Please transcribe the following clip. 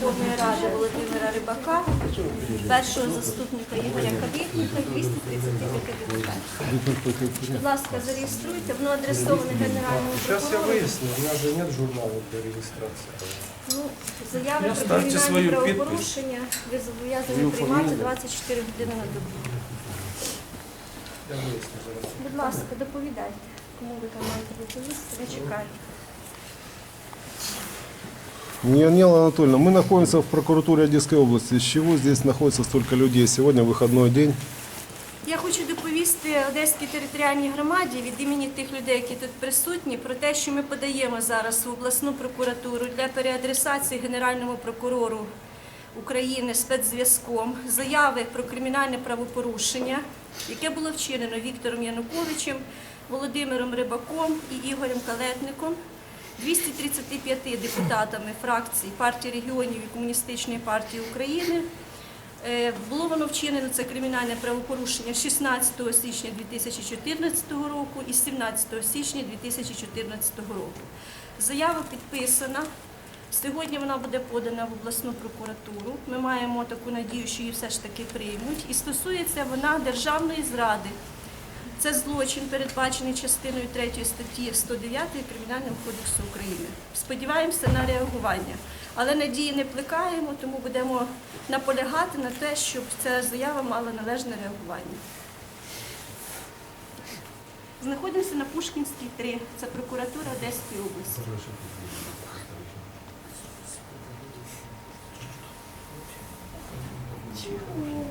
Верховної Ради Володимира Рибака, першого заступника Ігоря Калітника, 235 депутатів. Будь ласка, зареєструйте, воно адресоване Генеральному Сейчас я прокурору. выясню, у нас же нет журнала для регистрации. Ну, заяви про Ставте кримінальні свою підпис. правопорушення ви зобов'язані Свою приймати фамілію. 24 години на добу. Я выясню зараз. Будь ласка, доповідайте, кому ви там маєте відповісти, не чекайте. Нила Анатольевна, мы находимся в прокуратуре Одесской области. С чего здесь находится столько людей? Сегодня выходной день. Я хочу доповісти Одеській територіальній громаді від імені тих людей, які тут присутні, про те, що ми подаємо зараз в обласну прокуратуру для переадресації Генеральному прокурору України спецзв'язком заяви про кримінальне правопорушення, яке було вчинено Віктором Януковичем, Володимиром Рибаком і Ігорем Калетником. 235 депутатами фракцій партії регіонів і Комуністичної партії України Е, Було воно вчинено це кримінальне правопорушення 16 січня 2014 року і 17 січня 2014 року. Заява підписана. Сьогодні вона буде подана в обласну прокуратуру. Ми маємо таку надію, що її все ж таки приймуть. І стосується вона державної зради. Це злочин, передбачений частиною 3 статті 109 Кримінального кодексу України. Сподіваємося на реагування. Але надії не плекаємо, тому будемо наполягати на те, щоб ця заява мала належне реагування. Знаходимося на Пушкінській 3. Це прокуратура Одеської області. Чому?